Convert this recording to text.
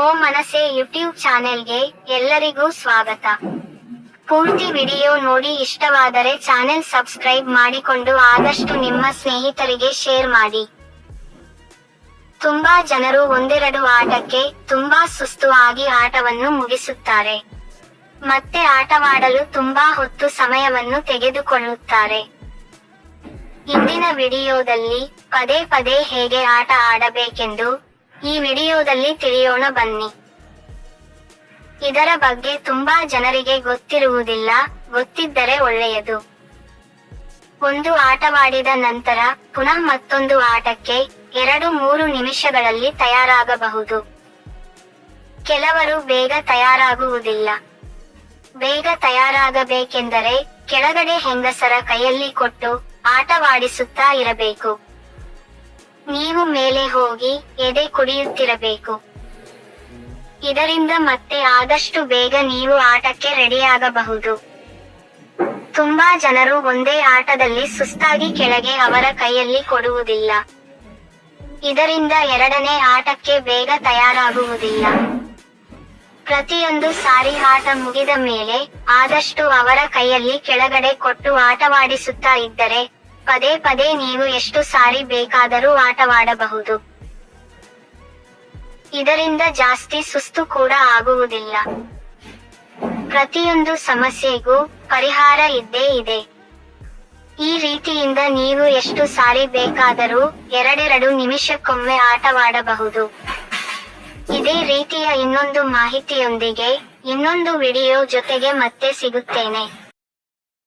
ಓ ಮನಸೆ YouTube ಚಾನೆಲ್ಗೆ ಎಲ್ಲರಿಗೂ ಸ್ವಾಗತ. ಪೂರ್ತಿ ವಿಡಿಯೋ ನೋಡಿ ಇಷ್ಟವಾದರೆ ಚಾನೆಲ್ ಸಬ್ಸ್ಕ್ರೈಬ್ ಮಾಡಿಕೊಂಡು ಆದಷ್ಟು ನಿಮ್ಮ ಸ್ನೇಹಿತರಿಗೆ ಶೇರ್ ಮಾಡಿ. ತುಂಬಾ ಜನರು ಒಂದೆರಡು ಆಟಕ್ಕೆ ತುಂಬಾ ಸುಸ್ತು ಆಗಿ ಆಟವನ್ನು ಮುಗಿಸುತ್ತಾರೆ. ಮತ್ತೆ ಆಟವಾಡಲು ತುಂಬಾ ಹೊತ್ತು ಸಮಯವನ್ನು ತೆಗೆದುಕೊಳ್ಳುತ್ತಾರೆ. ಇಂದಿನ ವಿಡಿಯೋದಲ್ಲಿ ಪದೇ ಪದೇ ಹೇಗೆ ಆಟ ಆಡಬೇಕೆಂದು ಈ ವಿಡಿಯೋದಲ್ಲಿ ತಿಳಿಯೋಣ ಬನ್ನಿ. ಇದರ ಬಗ್ಗೆ ತುಂಬಾ ಜನರಿಗೆ ಗೊತ್ತಿರುವುದಿಲ್ಲ, ಗೊತ್ತಿದ್ದರೆ ಒಳ್ಳೆಯದು. ಒಂದು ಆಟವಾಡಿದ ನಂತರ ಪುನಃ ಮತ್ತೊಂದು ಆಟಕ್ಕೆ ಎರಡು ಮೂರು ನಿಮಿಷಗಳಲ್ಲಿ ತಯಾರಾಗಬಹುದು. ಕೆಲವರು ಬೇಗ ತಯಾರಾಗುವುದಿಲ್ಲ. ಬೇಗ ತಯಾರಾಗಬೇಕೆಂದರೆ ಕೆಳಗಡೆ ಹೆಂಗಸರ ಕೈಯಲ್ಲಿ ಕೊಟ್ಟು ಆಟವಾಡಿಸುತ್ತಾ ಇರಬೇಕು. ನೀವು ಮೇಲೆ ಹೋಗಿ ಎದೆ ಕುಡಿಯುತ್ತಿರಬೇಕು. ಇದರಿಂದ ಮತ್ತೆ ಆದಷ್ಟು ಬೇಗ ನೀವು ಆಟಕ್ಕೆ ರೆಡಿಯಾಗಬಹುದು. ತುಂಬಾ ಜನರು ಒಂದೇ ಆಟದಲ್ಲಿ ಸುಸ್ತಾಗಿ ಕೆಳಗೆ ಅವರ ಕೈಯಲ್ಲಿ ಕೊಡುವುದಿಲ್ಲ. ಇದರಿಂದ ಎರಡನೇ ಆಟಕ್ಕೆ ಬೇಗ ತಯಾರಾಗುವುದಿಲ್ಲ. ಪ್ರತಿಯೊಂದು ಸಾರಿ ಆಟ ಮುಗಿದ ಮೇಲೆ ಆದಷ್ಟು ಅವರ ಕೈಯಲ್ಲಿ ಕೆಳಗಡೆ ಕೊಟ್ಟು ಆಟವಾಡಿಸುತ್ತಾ ಇದ್ದರೆ ಪದೇ ಪದೇ ನೀವು ಎಷ್ಟು ಸಾರಿ ಬೇಕಾದರೂ ಆಟವಾಡಬಹುದು. ಇದರಿಂದ ಜಾಸ್ತಿ ಸುಸ್ತು ಕೂಡ ಆಗುವುದಿಲ್ಲ. ಪ್ರತಿಯೊಂದು ಸಮಸ್ಯೆಗೂ ಪರಿಹಾರ ಇದ್ದೇ ಇದೆ. ಈ ರೀತಿಯಿಂದ ನೀವು ಎಷ್ಟು ಸಾರಿ ಬೇಕಾದರೂ ಎರಡೆರಡು ನಿಮಿಷಕ್ಕೊಮ್ಮೆ ಆಟವಾಡಬಹುದು. ಇದೇ ರೀತಿಯ ಇನ್ನೊಂದು ಮಾಹಿತಿಯೊಂದಿಗೆ ಇನ್ನೊಂದು ವಿಡಿಯೋ ಜೊತೆಗೆ ಮತ್ತೆ ಸಿಗುತ್ತೇನೆ.